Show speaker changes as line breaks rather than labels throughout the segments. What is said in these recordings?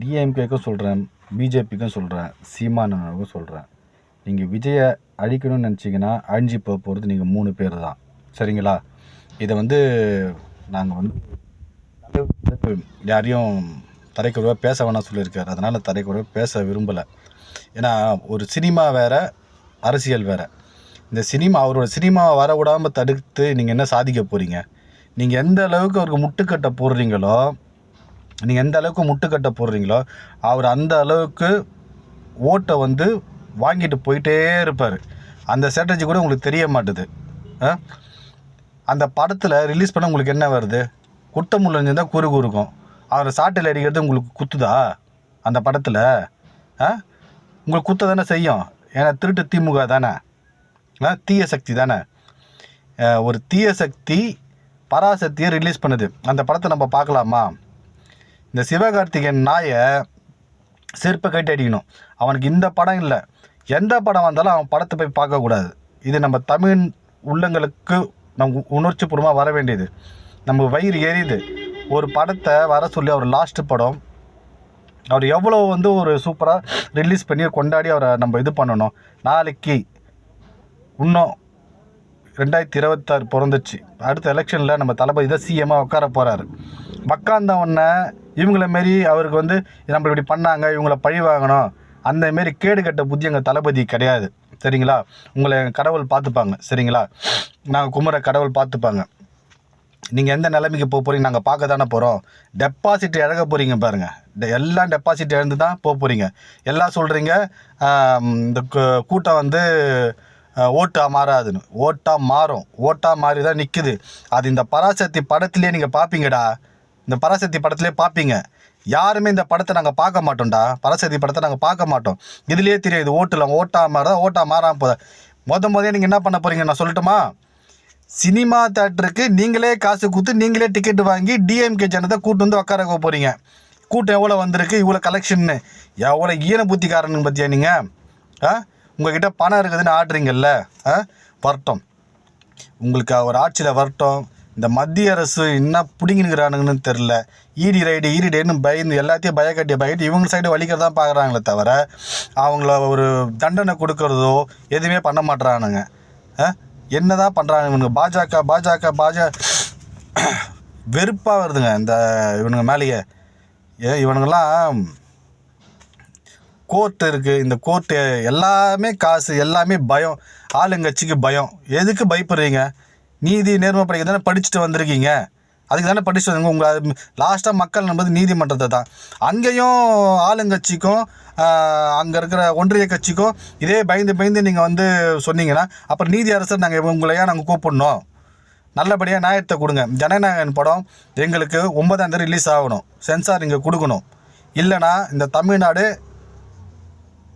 டிஎம்கேக்கும் சொல்கிறேன் பிஜேபிக்கும் சொல்கிறேன் சீமானனுக்கும் சொல்கிறேன் நீங்கள் விஜயை அழிக்கணும்னு நினச்சிங்கன்னா அழிஞ்சு போக போகிறது நீங்கள் மூணு பேர் தான். சரிங்களா? இதை வந்து நாங்கள் வந்து யாரையும் தரைக்குறவை பேச வேணாம் சொல்லியிருக்காரு. அதனால் தரைக்குறவை பேச விரும்பலை. ஏன்னா ஒரு சினிமா வேறு அரசியல் வேறு. இந்த சினிமா அவரோட சினிமாவை வர விடாமல் தடுத்து நீங்கள் என்ன சாதிக்க போகிறீங்க நீங்கள் எந்த அளவுக்கு அவருக்கு முட்டுக்கட்டை போடுறீங்களோ நீங்கள் எந்த அளவுக்கு முட்டுக்கட்டை போடுறீங்களோ அவர் அந்த அளவுக்கு ஓட்டை வந்து வாங்கிட்டு போயிட்டே இருப்பார். அந்த ஸ்ட்ராட்டஜி கூட உங்களுக்கு தெரிய மாட்டுது. ஆ? அந்த படத்தில் ரிலீஸ் பண்ண உங்களுக்கு என்ன வருது? குட்டம் முள்ளஞ்சிருந்தால் குறு குறுக்கும். அவரை சாட்டில் அடிக்கிறது உங்களுக்கு குத்துதா? அந்த படத்தில்? ஆ? உங்களுக்கு குத்த தானே செய்யும். ஏன்னா திருட்டு திமுக தானே. ஆ? தீய சக்தி தானே. ஒரு தீய சக்தி பராசக்தியை ரிலீஸ் பண்ணுது. அந்த படத்தை நம்ம பார்க்கலாமா? இந்த சிவகார்த்திகேயன் நாயை செருப்பை கட்டி அடிக்கணும். அவனுக்கு இந்த படம் இல்லை. எந்த படம் வந்தாலும் அவன் படத்தை போய் பார்க்கக்கூடாது இது நம்ம தமிழ் உள்ளங்களுக்கு நம்ம உணர்ச்சிபூர்வமாக வர வேண்டியது. நம்ம வயிறு எரியுது. ஒரு படத்தை வர சொல்லி அவர் லாஸ்ட் படம் அவர் எவ்வளோ வந்து ஒரு சூப்பராக ரிலீஸ் பண்ணி கொண்டாடி அவரை நம்ம இது பண்ணணும். நாளைக்கு இன்னும் ரெண்டாயிரத்தி இருபத்தாறு பிறந்துச்சு. அடுத்த எலெக்ஷனில் நம்ம தளபதி தான் சிஎம்மாக உட்கார போகிறாரு உக்காந்தவொடனே இவங்கள மாரி அவருக்கு வந்து நம்ம இப்படி பண்ணாங்க இவங்கள பழி வாங்கணும். அந்த மாரி கேடு கட்ட புத்தி எங்கள் தளபதி கிடையாது. சரிங்களா? உங்களை கடவுள் பார்த்துப்பாங்க. சரிங்களா? நாங்கள் குமர கடவுள் பார்த்துப்பாங்க. நீங்கள் எந்த நிலைமைக்கு போக போகிறீங்க நாங்கள் பார்க்க தானே போகிறோம் டெபாசிட் இழக்க போகிறீங்க பாருங்கள் எல்லாம் டெபாசிட் இழந்து தான் போக போகிறீங்க எல்லாம் சொல்கிறீங்க இந்த கூட்டம் வந்து ஓட்டாக மாறாதுன்னு. ஓட்டாக மாறும். ஓட்டாக மாறி தான் நிற்குது அது இந்த பராசக்தி படத்துலேயே நீங்கள் பார்ப்பீங்கடா. இந்த பராசக்தி படத்துலேயே பார்ப்பீங்க. யாருமே இந்த படத்தை நாங்கள் பார்க்க மாட்டோம்டா. பராசக்தி படத்தை நாங்கள் பார்க்க மாட்டோம். இதுலேயே தெரியாது ஓட்டில் ஓட்டா மாறா ஓட்டா மாறாமல் போதா. மொத முதல்ல நீங்கள் என்ன பண்ண போகிறீங்க நான் சொல்லட்டுமா? சினிமா தேட்டருக்கு நீங்களே காசு கொடுத்து நீங்களே டிக்கெட் வாங்கி டிஎம்கே ஜனத்தை கூட்டு வந்து உட்கார வைக்க போகிறீங்க கூட்டம் எவ்வளோ வந்திருக்கு? இவ்வளோ கலெக்ஷன்னு எவ்வளோ ஈன புத்திக்காரனுங்க பற்றியா நீங்கள் ஆ? உங்ககிட்ட பணம் இருக்குதுன்னு ஆடுறீங்கல்ல? ஆ? வரட்டும் உங்களுக்கு ஒரு ஆட்சியில் வரட்டும் இந்த மத்திய அரசு என்ன பிடிங்கினுக்கிறானுங்கன்னு தெரில ஈடி ரைடு ஈடி ரைடுன்னு பயந்து எல்லாத்தையும் பயக்கட்டி பயக்கட்டி இவங்க சைடு வலிக்கிறதா பார்க்குறாங்களே தவிர அவங்கள ஒரு தண்டனை கொடுக்கறதோ எதுவுமே பண்ண மாட்றானுங்க. என்ன என்னதான் பண்ணுறாங்க இவனுங்க? பாஜக பாஜக பாஜ வெறுப்பாக வருதுங்க இந்த இவனுங்க மேலேயே. ஏ இவனுங்கெல்லாம் கோர்ட் இருக்குது இந்த கோர்ட்டு எல்லாமே காசு எல்லாமே பயம். ஆளுங்கட்சிக்கு பயம். எதுக்கு பயப்படுறீங்க? நீதி நேர்மை படிக்க தானே படிச்சுட்டு வந்திருக்கீங்க. அதுக்கு தானே படிச்சுட்டு வந்தீங்க. உங்கள் லாஸ்ட்டாக மக்கள் என்பது நீதிமன்றத்தை தான். அங்கேயும் ஆளுங்கட்சிக்கும் அங்கே இருக்கிற ஒன்றிய கட்சிக்கும் இதே பயந்து பயந்து நீங்கள் வந்து சொன்னீங்கன்னா அப்புறம் நீதி அரசர் நாங்கள் உங்களையா நாங்கள் கூப்பிடணும். நல்லபடியாக நியாயத்தை கொடுங்க. ஜனநாயகன் படம் எங்களுக்கு ஒன்பதாம் தேதி ரிலீஸ் ஆகணும். சென்சார் இங்கே கொடுக்கணும். இல்லைனா இந்த தமிழ்நாடு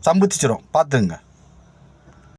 சம்புத்திச்சிரும் பார்த்துங்க